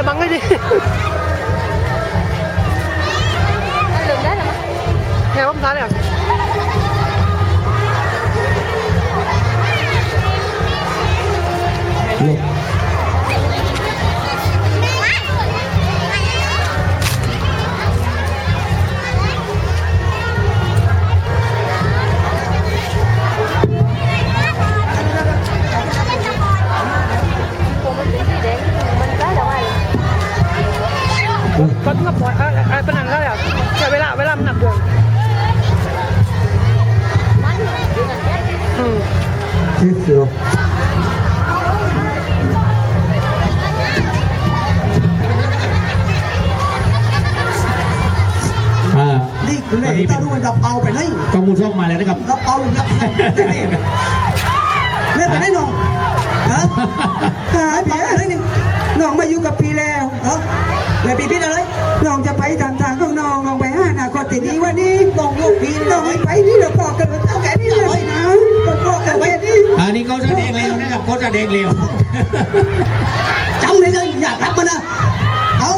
อย่าบังเลยดิลื ที่เสืออ่านี่คุณเล่ตาดูมันดับเอาไปไหนกองมูลช่องมาแล้วนะครับ ดับเอาหรือดับเล่นไปไหนน้องฮะหายไปไหนนี่น้องมาอยู่กับพี่แล้วเหรอแล้วพี่พี่อะไรน้องจะไปตามทางของน้องน้องไปห้านาคตที่นี้วันนี้น้องลูกพี่น้องไปนี่เราพอกันเท่าแก่นี่ วนะครับเขาแสดงเร็วจำเลยเลยอยากรับมันนะเอา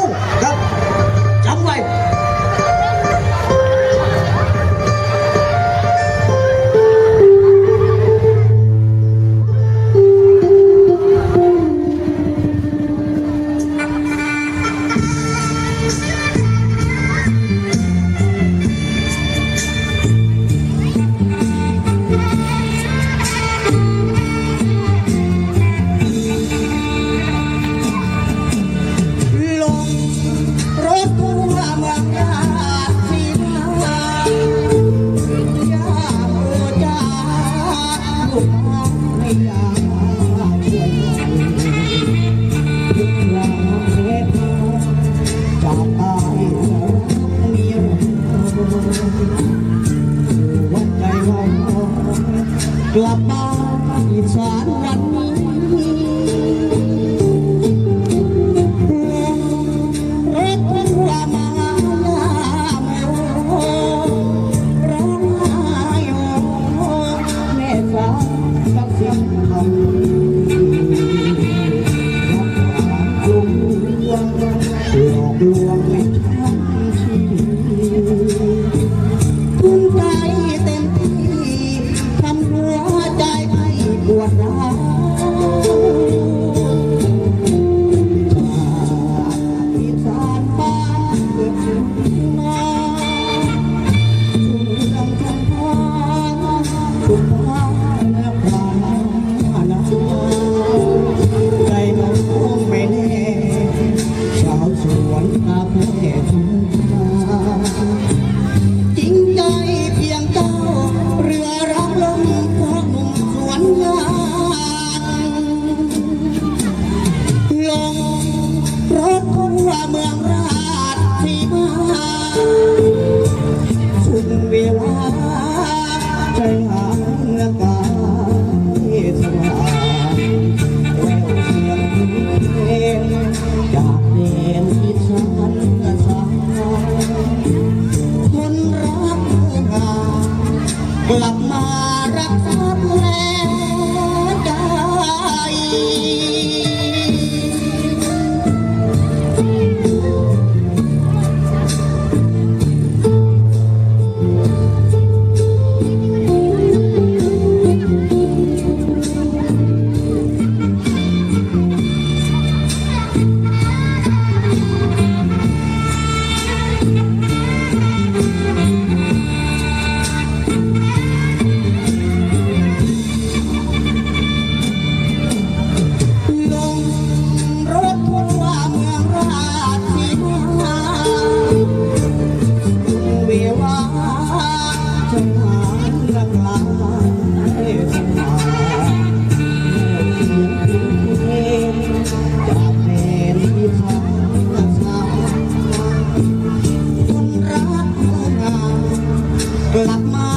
กลับมา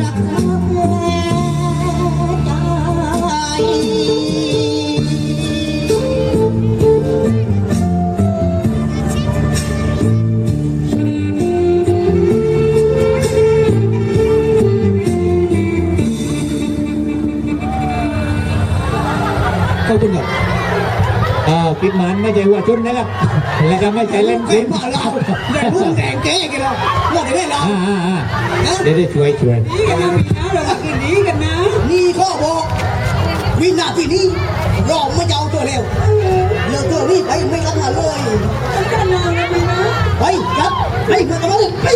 รักรักแม่ใจก็เป็นอย่าง ปิดมันไม่ใช่ว่าชุนนะครับแล้วก็ไม่ใช่เล่นคลิปเราแต่พูดแดงเก๊กันเราหมดเลยเราเดี๋ยวได้ช่วยช่วยนี่กันนะพี่นะเราคืนนี้กันนะนี่ข้อบอกวินาทีนี้รอไม่ยาวตัวเร็วเร็วตัวนี้ไปไม่กลับมาเลยไปกันนานเลยนะไปครับไปมาตลอดไป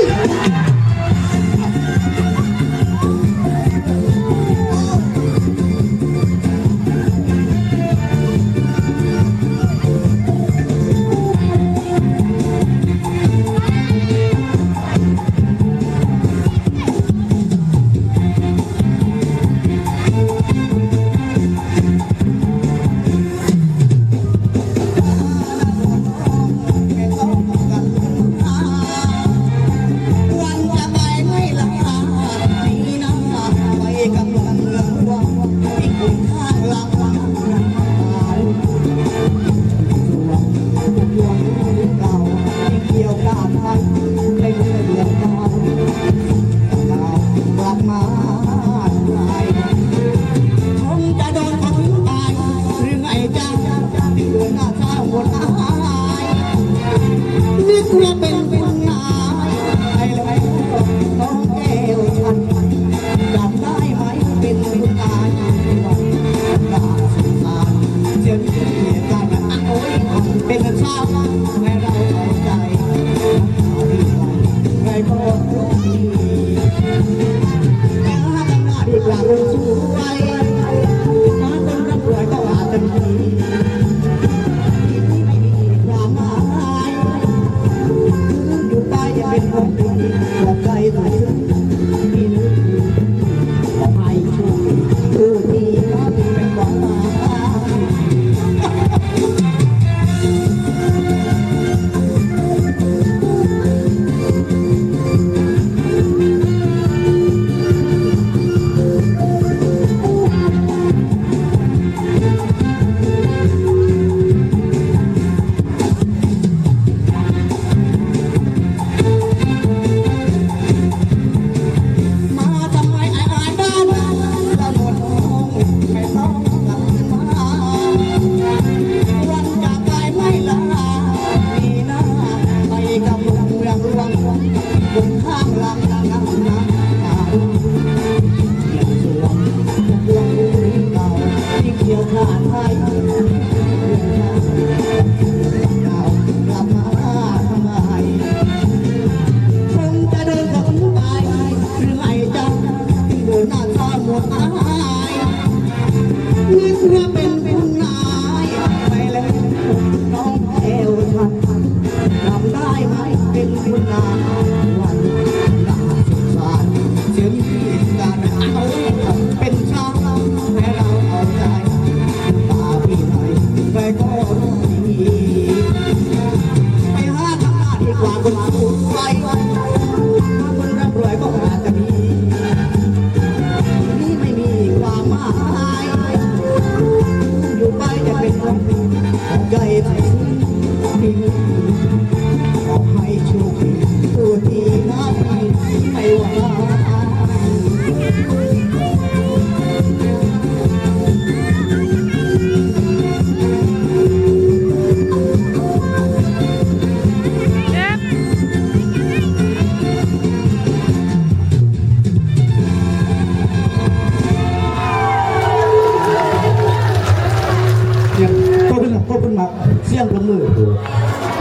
พวกคุณมาเสี่ยงลงมือ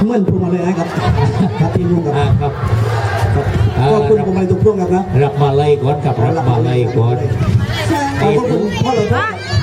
เมือนพูดมาเลยนะครับครับพี่ลุกครับครับขอบคุณผมไปทุกพวงครับนะรับมาเลยก่อนครับรับมาเลยก่อนขอบคุณพ่อเลยครับ